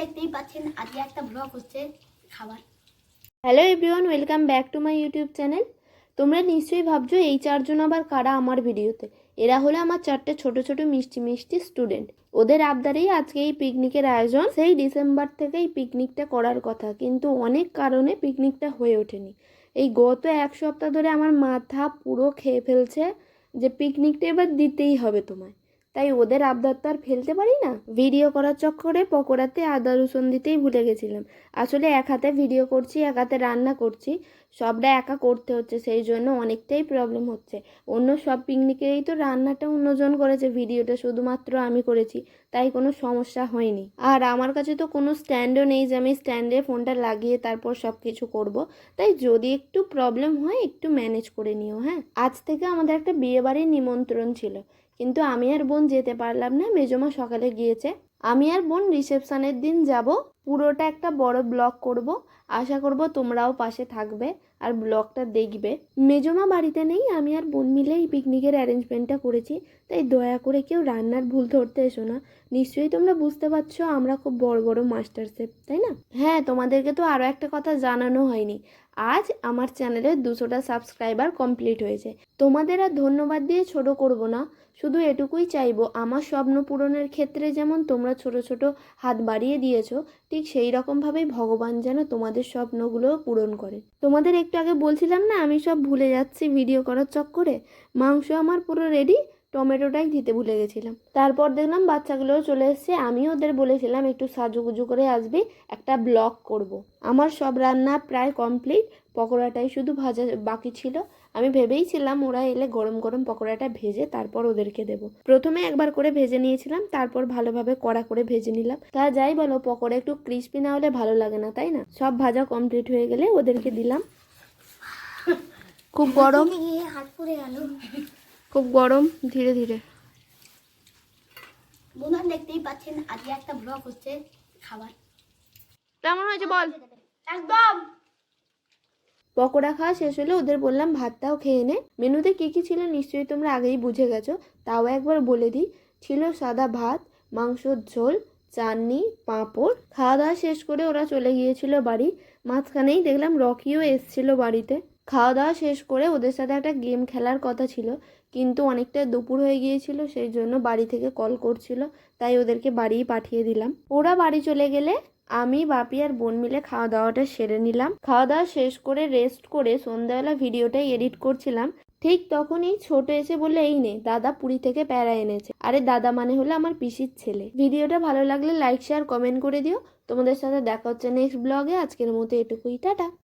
দেখতেই পাচ্ছেন, আজকে একটা ব্লগ হচ্ছে খাবার। Hello everyone welcome back to my YouTube channel তোমরা নিশ্চয়ই ভাবছ এই চারজন আবার কারা আমার ভিডিওতে? এরা হলো আমার চারটে ছোট ছোট মিষ্টি মিষ্টি স্টুডেন্ট ওদের আবদারেই আজকে এই পিকনিকের আয়োজন। সেই ডিসেম্বর থেকে এই পিকনিকটা করার কথা, কিন্তু অনেক কারণে পিকনিকটা হয়ে ওঠেনি। এই গত এক সপ্তাহ ধরে আমার মাথা পুরো খেয়ে ফেলছে যে পিকনিকটা এবার দিতেই হবে তোমায়। তাই ওদের আবদার তো আর ফেলতে পারি না ভিডিও করার চক্করে পকোড়াতে আদা, রসুন দিতেই ভুলে গেছিলাম। আসলে এক হাতে ভিডিও করছি, এক হাতে রান্না করছি। সবটা একা করতে হচ্ছে, সেই জন্য অনেকটাই প্রবলেম হচ্ছে। অন্য সব পিকনিকেই তো রান্নাটা অন্যজন করেছে ভিডিওটা শুধুমাত্র আমি করেছি, তাই কোনো সমস্যা হয়নি। আর আমার কাছে তো কোনো স্ট্যান্ডও নেই যে আমি স্ট্যান্ডে ফোনটা লাগিয়ে তারপর সব কিছু করব। তাই যদি একটু প্রবলেম হয়, একটু ম্যানেজ করে নিও হ্যাঁ? আজ থেকে আমাদের একটা বিয়েবাড়ির নিমন্ত্রণ ছিল। কিন্তু আমি আর বোন যেতে পারলাম না, মেজমা সকালে গিয়েছে। আমি আর বোন রিসেপশনের দিন যাব। পুরোটা একটা বড় ব্লগ করব। আশা করব তোমরাও পাশে থাকবে আর ব্লগটা দেখবে। মেজমা বাড়িতে নেই, আমি আর বোন মিলে এই পিকনিকের অ্যারেঞ্জমেন্টটা করেছি। তাই দয়া করে কেউ রান্নার ভুল ধরতে এসো না। নিশ্চয়ই তোমরা বুঝতে পারছ, আমরা খুব বড় বড় মাস্টার শেফ তাই না? হ্যাঁ তোমাদেরকে তো আরও একটা কথা জানানো হয়নি। আজ আমার চ্যানেলে দুশোটা সাবস্ক্রাইবার কমপ্লিট হয়েছে। তোমাদের আর ধন্যবাদ দিয়ে ছোট করব না। শুধু এটুকুই চাইব, আমার স্বপ্ন পূরণের ক্ষেত্রে যেমন তোমরা ছোট ছোট হাত বাড়িয়ে দিয়েছ, ঠিক সেই রকমভাবেই ভগবান যেন তোমাদের স্বপ্নগুলোও পূরণ করে। তোমাদের একটু আগে বলছিলাম না, আমি সব ভুলে যাচ্ছি, ভিডিও করার চক্করে? মাংস আমার পুরো রেডি টমেটোটাই দিতে ভুলে গেছিলাম। তারপর দেখলাম বাচ্চাগুলোও চলে এসছে। আমিও ওদের বলেছিলাম, একটু সাজুগুজু করে আসবি, একটা ব্লগ করব। আমার সব রান্না প্রায় কমপ্লিট। পকোড়াটাই শুধু ভাজা বাকি ছিল। আমি ভেবেইছিলাম ওরা এলে গরম গরম পকোড়াটা ভেজে তারপর ওদেরকে দেবো। প্রথমে একবার করে ভেজে নিয়েছিলাম, তারপর ভালোভাবে কড়া করে ভেজে নিলাম। তা যাই বলো, পকোড়া একটু ক্রিস্পি না হলে ভালো লাগে না, তাই না? সব ভাজা কমপ্লিট হয়ে গেলে ওদেরকে দিলাম। খুব গরম। হাত পুড়ে গেল। খুব গরম ধীরে ধীরে। বন্ধুরা দেখতেই পাচ্ছেন আজকে একটা ব্লগ হচ্ছে খাবার। কেমন হয়েছে বল? একদম। পকোড়া খাওয়া শেষ হলে ওদের বললাম ভাতটাও খেয়ে নে। মেনুতে কী কী ছিল নিশ্চয়ই তোমরা আগেই বুঝে গেছো। তাও একবার বলে দিই ছিল সাদা ভাত মাংসর ঝোল চাটনি পাঁপড়। খাওয়া দাওয়া শেষ করে ওরা চলে গিয়েছিল বাড়ি। মাঝখানেই দেখলাম রকিও এসছিল বাড়িতে। খাওয়া দাওয়া শেষ করে ওদের সাথে একটা গেম খেলার কথা ছিল। কিন্তু অনেকটা দুপুর হয়ে গিয়েছিল, সেই জন্য বাড়ি থেকে কল করছিল। তাই ওদেরকে বাড়িই পাঠিয়ে দিলাম। ওরা বাড়ি চলে গেলে আমি, বাপি আর বোন মিলে খাওয়া দাওয়াটা সেরে নিলাম। খাওয়া দাওয়া শেষ করে রেস্ট করে সন্ধ্যাবেলা ভিডিওটাই এডিট করছিলাম। ঠিক তখনই ছোট এসে বলে এই নে, দাদা পুরী থেকে প্যারা এনেছে। আরে, দাদা মানে হলো আমার পিসির ছেলে। ভিডিওটা ভালো লাগলে লাইক শেয়ার কমেন্ট করে দিও। তোমাদের সাথে দেখা হচ্ছে নেক্সট ব্লগে আজকের মতো এটুকুই, টাটা।